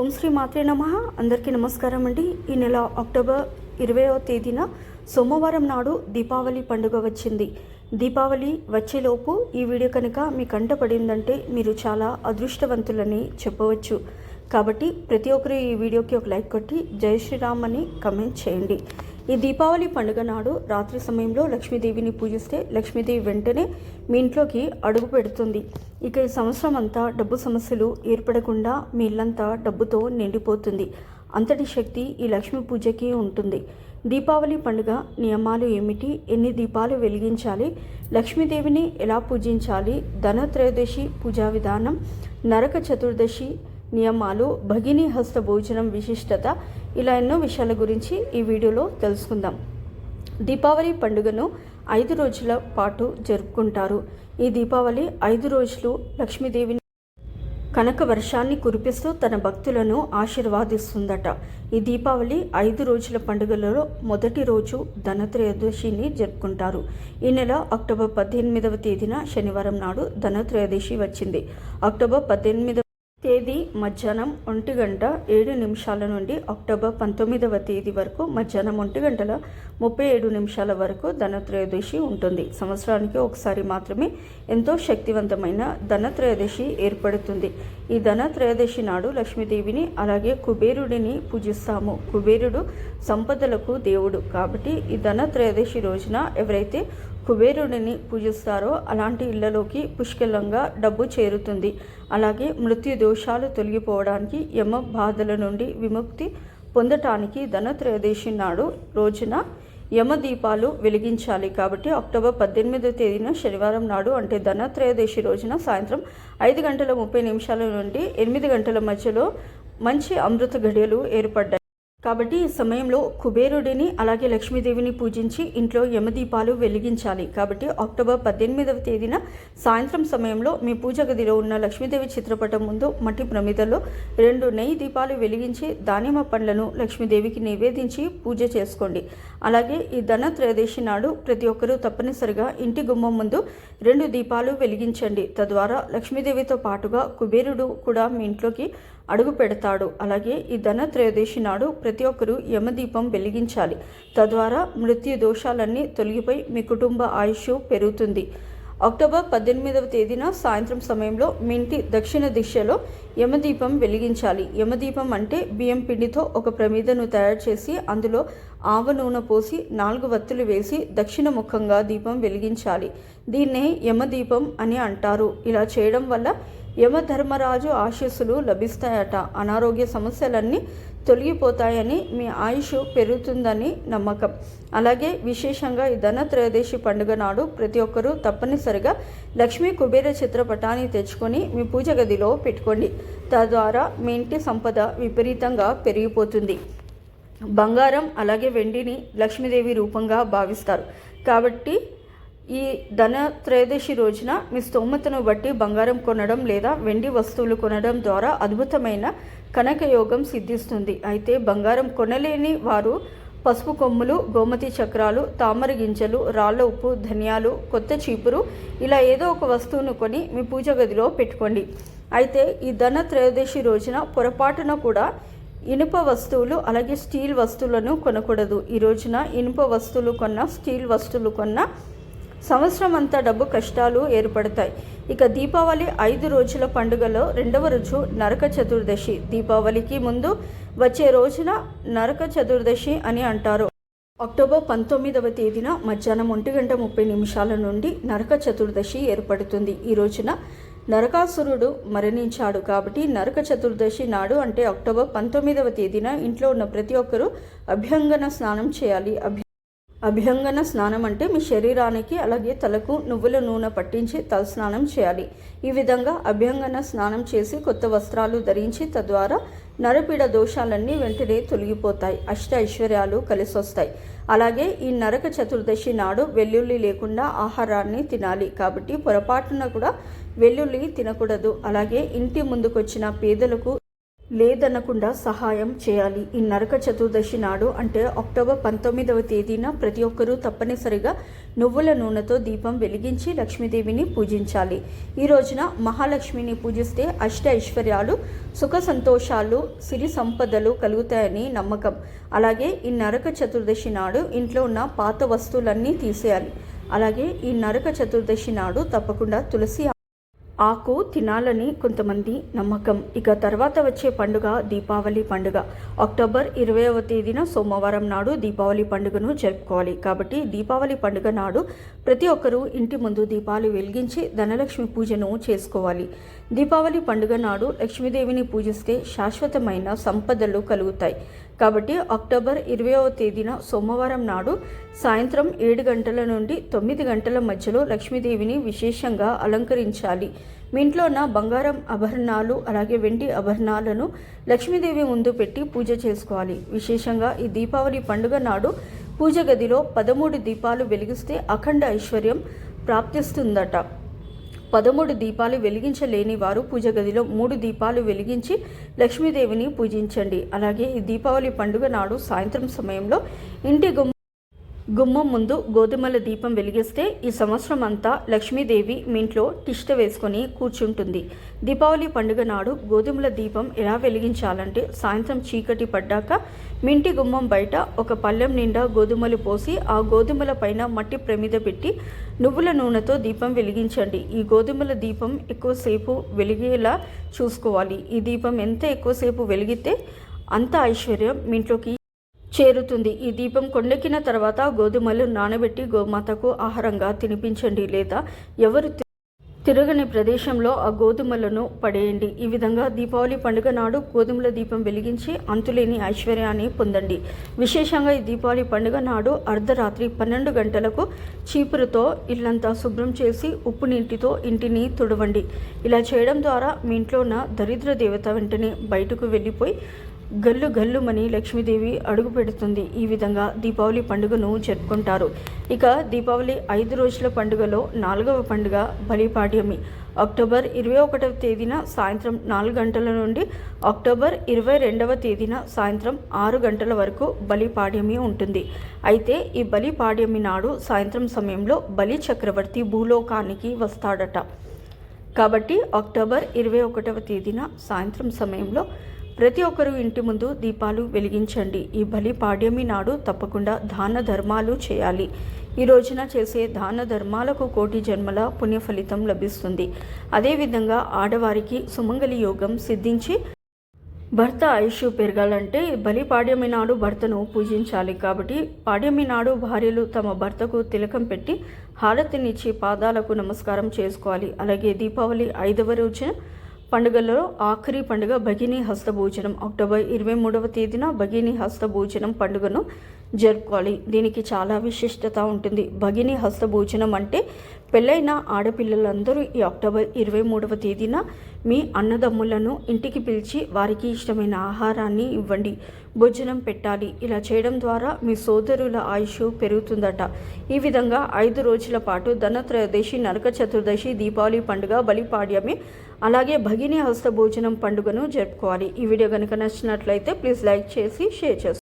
ఓం శ్రీ మాత్రే నమ. అందరికీ నమస్కారం అండి. ఈ నెల అక్టోబర్ ఇరవైవ తేదీన సోమవారం నాడు దీపావళి పండుగ వచ్చింది. దీపావళి వచ్చేలోపు ఈ వీడియో కనుక మీ కంట పడిందంటే మీరు చాలా అదృష్టవంతులని చెప్పవచ్చు. కాబట్టి ప్రతి ఒక్కరు ఈ వీడియోకి ఒక లైక్ కొట్టి జై శ్రీరామ్ అని కమెంట్ చేయండి. ఈ దీపావళి పండుగ నాడు రాత్రి సమయంలో లక్ష్మీదేవిని పూజిస్తే లక్ష్మీదేవి వెంటనే మీ ఇంట్లోకి అడుగు పెడుతుంది. ఇక ఈ సంవత్సరం అంతా డబ్బు సమస్యలు ఏర్పడకుండా మీ ఇల్లంతా డబ్బుతో నిండిపోతుంది. అంతటి శక్తి ఈ లక్ష్మీ పూజకి ఉంటుంది. దీపావళి పండుగ నియమాలు ఏమిటి? ఎన్ని దీపాలు వెలిగించాలి? లక్ష్మీదేవిని ఎలా పూజించాలి? ధనత్రయోదశి పూజా విధానం నరక చతుర్దశి నియమాలు భగిని హస్త భోజనం విశిష్టత ఇలా ఎన్నో విషయాల గురించి ఈ వీడియోలో తెలుసుకుందాం. దీపావళి పండుగను ఐదు రోజుల పాటు జరుపుకుంటారు. ఈ దీపావళి ఐదు రోజులు లక్ష్మీదేవిని కనక వర్షాన్ని కురిపిస్తూ తన భక్తులను ఆశీర్వాదిస్తుందట. ఈ దీపావళి ఐదు రోజుల పండుగలలో మొదటి రోజు ధనత్రయోదశిని జరుపుకుంటారు. ఈ నెల అక్టోబర్ పద్దెనిమిదవ తేదీన శనివారం నాడు ధనత్రయోదశి వచ్చింది. అక్టోబర్ పద్దెనిమిదవ తేదీ మధ్యాహ్నం ఒంటి గంట ఏడు నిమిషాల నుండి అక్టోబర్ పంతొమ్మిదవ తేదీ వరకు మధ్యాహ్నం ఒంటి గంటల ముప్పై ఏడు నిమిషాల వరకు ధనత్రయోదశి ఉంటుంది. సంవత్సరానికి ఒకసారి మాత్రమే ఎంతో శక్తివంతమైన ధనత్రయోదశి ఏర్పడుతుంది. ఈ ధనత్రయోదశి నాడు లక్ష్మీదేవిని అలాగే కుబేరుడిని పూజిస్తాము. కుబేరుడు సంపదలకు దేవుడు. కాబట్టి ఈ ధనత్రయోదశి రోజున ఎవరైతే కుబేరుడిని పూజిస్తారో అలాంటి ఇళ్ళలోకి పుష్కలంగా డబ్బు చేరుతుంది. అలాగే మృత్యు దోషాలు తొలగిపోవడానికి యమ బాధల నుండి విముక్తి పొందటానికి ధనత్రయోదశి నాడు రోజున యమదీపాలు వెలిగించాలి కాబట్టి అక్టోబర్ పద్దెనిమిదో తేదీన శనివారం నాడు అంటే ధనత్రయోదశి రోజున సాయంత్రం ఐదు గంటల ముప్పై నిమిషాల నుండి ఎనిమిది గంటల మధ్యలో మంచి అమృత గడియలు ఏర్పడ్డాయి. కాబట్టి ఈ సమయంలో కుబేరుడిని అలాగే లక్ష్మీదేవిని పూజించి ఇంట్లో యమదీపాలు వెలిగించాలి. కాబట్టి అక్టోబర్ పద్దెనిమిదవ తేదీన సాయంత్రం సమయంలో మీ పూజ గదిలో ఉన్న లక్ష్మీదేవి చిత్రపటం ముందు మట్టి ప్రమిదలో రెండు నెయ్యి దీపాలు వెలిగించి దానిమ్మ పండ్లను లక్ష్మీదేవికి నివేదించి పూజ చేసుకోండి. అలాగే ఈ ధన త్రయోదశి నాడు ప్రతి ఒక్కరూ తప్పనిసరిగా ఇంటి గుమ్మం ముందు రెండు దీపాలు వెలిగించండి. తద్వారా లక్ష్మీదేవితో పాటుగా కుబేరుడు కూడా మీ ఇంట్లోకి అడుగు పెడతాడు. అలాగే ఈ ధనత్రయోదశి నాడు ప్రతి ఒక్కరూ యమదీపం వెలిగించాలి. తద్వారా మృత్యు దోషాలన్నీ తొలగిపోయి మీ కుటుంబ ఆయుష్ పెరుగుతుంది. అక్టోబర్ పద్దెనిమిదవ తేదీన సాయంత్రం సమయంలో మీ ఇంటి దక్షిణ దిశలో యమదీపం వెలిగించాలి. యమదీపం అంటే బియ్యం పిండితో ఒక ప్రమిదను తయారు చేసి అందులో ఆవ నూనె పోసి నాలుగు వత్తులు వేసి దక్షిణ ముఖంగా దీపం వెలిగించాలి. దీన్నే యమదీపం అని అంటారు. ఇలా చేయడం వల్ల యమధర్మరాజు ఆశీస్సులు లభిస్తాయట. అనారోగ్య సమస్యలన్నీ తొలగిపోతాయని మీ ఆయుష్ పెరుగుతుందని నమ్మకం. అలాగే విశేషంగా ఈ ధనత్రయోదశి పండుగ నాడు ప్రతి ఒక్కరూ తప్పనిసరిగా లక్ష్మీ కుబేర చిత్రపటాన్ని తెచ్చుకొని మీ పూజ గదిలో పెట్టుకోండి. తద్వారా మీ ఇంటి సంపద విపరీతంగా పెరిగిపోతుంది. బంగారం అలాగే వెండిని లక్ష్మీదేవి రూపంగా భావిస్తారు. కాబట్టి ఈ ధన త్రయోదశి రోజున మీ స్తోమతను బట్టి బంగారం కొనడం లేదా వెండి వస్తువులు కొనడం ద్వారా అద్భుతమైన కనక యోగం సిద్ధిస్తుంది. అయితే బంగారం కొనలేని వారు పసుపు కొమ్ములు గోమతి చక్రాలు తామర గింజలు రాళ్ళ ఉప్పు ధనియాలు కొత్త చీపురు ఇలా ఏదో ఒక వస్తువును కొని మీ పూజ గదిలో పెట్టుకోండి. అయితే ఈ ధన త్రయోదశి రోజున పొరపాటున కూడా ఇనుప వస్తువులు అలాగే స్టీల్ వస్తువులను కొనకూడదు. ఈ రోజున ఇనుప వస్తువులు కొన్న స్టీల్ వస్తువులు కొన్న సంవత్సరం అంతా డబ్బు కష్టాలు ఏర్పడతాయి. ఇక దీపావళి ఐదు రోజుల పండుగలో రెండవ రోజు నరక చతుర్దశి. దీపావళికి ముందు వచ్చే రోజున నరక చతుర్దశి అని అంటారు. అక్టోబర్ పంతొమ్మిదవ తేదీన మధ్యాహ్నం ఒంటి గంట ముప్పై నిమిషాల నుండి నరక చతుర్దశి ఏర్పడుతుంది. ఈ రోజున నరకాసురుడు మరణించాడు కాబట్టి నరక చతుర్దశి నాడు అంటే అక్టోబర్ పంతొమ్మిదవ తేదీన ఇంట్లో ఉన్న ప్రతి ఒక్కరూ అభ్యంగన స్నానం చేయాలి. అభ్య అభ్యంగన స్నానం అంటే మీ శరీరానికి అలాగే తలకు నువ్వుల నూనె పట్టించి తలస్నానం చేయాలి. ఈ విధంగా అభ్యంగన స్నానం చేసి కొత్త వస్త్రాలు ధరించి తద్వారా నరపీడ దోషాలన్నీ వెంటనే తొలగిపోతాయి. అష్ట ఐశ్వర్యాలు కలిసి వస్తాయి. అలాగే ఈ నరక చతుర్దశి నాడు వెల్లుల్లి లేకుండా ఆహారాన్ని తినాలి. కాబట్టి పొరపాటున కూడా వెల్లుల్లి తినకూడదు. అలాగే ఇంటి ముందుకొచ్చిన పేదలకు లేదనకుండా సహాయం చేయాలి. ఈ నరక చతుర్దశి నాడు అంటే అక్టోబర్ పంతొమ్మిదవ తేదీన ప్రతి ఒక్కరూ తప్పనిసరిగా నువ్వుల నూనెతో దీపం వెలిగించి లక్ష్మీదేవిని పూజించాలి. ఈ రోజున మహాలక్ష్మిని పూజిస్తే అష్ట ఐశ్వర్యాలు సుఖ సంతోషాలు సిరి సంపదలు కలుగుతాయని నమ్మకం. అలాగే ఈ నరక చతుర్దశి నాడు ఇంట్లో ఉన్న పాత వస్తువులన్నీ తీసేయాలి. అలాగే ఈ నరక చతుర్దశి నాడు తప్పకుండా తులసి ఆకు తినాలని కొంతమంది నమ్మకం. ఇక తర్వాత వచ్చే పండుగ దీపావళి పండుగ. అక్టోబర్ ఇరవైవ తేదీన సోమవారం నాడు దీపావళి పండుగను జరుపుకోవాలి. కాబట్టి దీపావళి పండుగ నాడు ప్రతి ఒక్కరూ ఇంటి ముందు దీపాలు వెలిగించి ధనలక్ష్మి పూజను చేసుకోవాలి. దీపావళి పండుగ నాడు లక్ష్మీదేవిని పూజిస్తే శాశ్వతమైన సంపదలు కలుగుతాయి. కాబట్టి అక్టోబర్ ఇరవైవ తేదీన సోమవారం నాడు సాయంత్రం ఏడు గంటల నుండి తొమ్మిది గంటల మధ్యలో లక్ష్మీదేవిని విశేషంగా అలంకరించాలి. మీ ఇంట్లో ఉన్న బంగారం ఆభరణాలు అలాగే వెండి ఆభరణాలను లక్ష్మీదేవి ముందు పెట్టి పూజ చేసుకోవాలి. విశేషంగా ఈ దీపావళి పండుగ నాడు పూజ గదిలో పదమూడు దీపాలు వెలిగిస్తే అఖండ ఐశ్వర్యం ప్రాప్తిస్తుందట. పదమూడు దీపాలు వెలిగించలేని వారు పూజ గదిలో మూడు దీపాలు వెలిగించి లక్ష్మీదేవిని పూజించండి. అలాగే ఈ దీపావళి పండుగ నాడు సాయంత్రం సమయంలో ఇంటి గుమ్మ గుమ్మం ముందు గోధుమల దీపం వెలిగిస్తే ఈ సంవత్సరం అంతా లక్ష్మీదేవి మీ ఇంట్లో తిష్ట వేసుకొని కూర్చుంటుంది. దీపావళి పండుగ నాడు గోధుమల దీపం ఎలా వెలిగించాలంటే సాయంత్రం చీకటి పడ్డాక మింటి గుమ్మం బయట ఒక పళ్ళెం నిండా గోధుమలు పోసి ఆ గోధుమల పైన మట్టి ప్రమిద పెట్టి నువ్వుల నూనెతో దీపం వెలిగించండి. ఈ గోధుమల దీపం ఎక్కువసేపు వెలిగేలా చూసుకోవాలి. ఈ దీపం ఎంత ఎక్కువసేపు వెలిగితే అంత ఐశ్వర్యం మీ ఇంట్లోకి చేరుతుంది. ఈ దీపం కొండెక్కిన తర్వాత గోధుమలు నానబెట్టి గోమాతకు ఆహారంగా తినిపించండి లేదా ఎవరు తిరగని ప్రదేశంలో ఆ గోధుమలను పడేయండి. ఈ విధంగా దీపావళి పండుగ నాడు గోధుమల దీపం వెలిగించి అంతులేని ఐశ్వర్యాన్ని పొందండి. విశేషంగా ఈ దీపావళి పండుగ నాడు అర్ధరాత్రి పన్నెండు గంటలకు చీపురుతో ఇల్లంతా శుభ్రం చేసి ఉప్పు నీటితో ఇంటిని తుడవండి. ఇలా చేయడం ద్వారా మీ ఇంట్లో ఉన్న దరిద్ర దేవత వెంటనే బయటకు వెళ్ళిపోయి గల్లు గల్లుమని లక్ష్మీదేవి అడుగు పెడుతుంది. ఈ విధంగా దీపావళి పండుగను జరుపుకుంటారు. ఇక దీపావళి ఐదు రోజుల పండుగలో నాలుగవ పండుగ బలిపాడ్యమి. అక్టోబర్ ఇరవై ఒకటవ తేదీన సాయంత్రం నాలుగు గంటల నుండి అక్టోబర్ ఇరవై రెండవ తేదీన సాయంత్రం ఆరు గంటల వరకు బలిపాడ్యమి ఉంటుంది. అయితే ఈ బలిపాడ్యమి నాడు సాయంత్రం సమయంలో బలి చక్రవర్తి భూలోకానికి వస్తాడట. కాబట్టి అక్టోబర్ ఇరవై ఒకటవ తేదీన సాయంత్రం సమయంలో ప్రతి ఒక్కరూ ఇంటి ముందు దీపాలు వెలిగించండి. ఈ బలి పాడ్యమి నాడు తప్పకుండా దాన ధర్మాలు చేయాలి. ఈ రోజున చేసే దాన ధర్మాలకు కోటి జన్మల పుణ్య ఫలితం లభిస్తుంది. అదేవిధంగా ఆడవారికి సుమంగలి యోగం సిద్ధించి భర్త ఆయుష్ పెరగాలంటే బలి పాడ్యమి నాడు భర్తను పూజించాలి కాబట్టి పాడ్యమి నాడు భార్యలు తమ భర్తకు తిలకం పెట్టి హారతినిచ్చి పాదాలకు నమస్కారం చేసుకోవాలి. అలాగే దీపావళి ఐదవ రోజున పండుగలో ఆఖరి పండుగ భగిని హస్త భోజనం అక్టోబర్ ఇరవై మూడవ తేదీన భగిని హస్త భోజనం పండుగను జరుపుకోవాలి. దీనికి చాలా విశిష్టత ఉంటుంది. భగిని హస్త భోజనం అంటే పెళ్ళైన ఆడపిల్లలందరూ ఈ అక్టోబర్ ఇరవై మూడవ తేదీన మీ అన్నదమ్ములను ఇంటికి పిలిచి వారికి ఇష్టమైన ఆహారాన్ని ఇవ్వండి. భోజనం పెట్టాలి. ఇలా చేయడం ద్వారా మీ సోదరుల ఆయుష్ పెరుగుతుందట. ఈ విధంగా ఐదు రోజుల పాటు ధనత్రయోదశి నరక చతుర్దశి దీపావళి పండుగ బలిపాడ్యమి అలాగే భగిని హస్త భోజనం పండుగను జరుపుకోవాలి. ఈ వీడియో కనుక నచ్చినట్లయితే ప్లీజ్ లైక్ చేసి షేర్ చేసుకోండి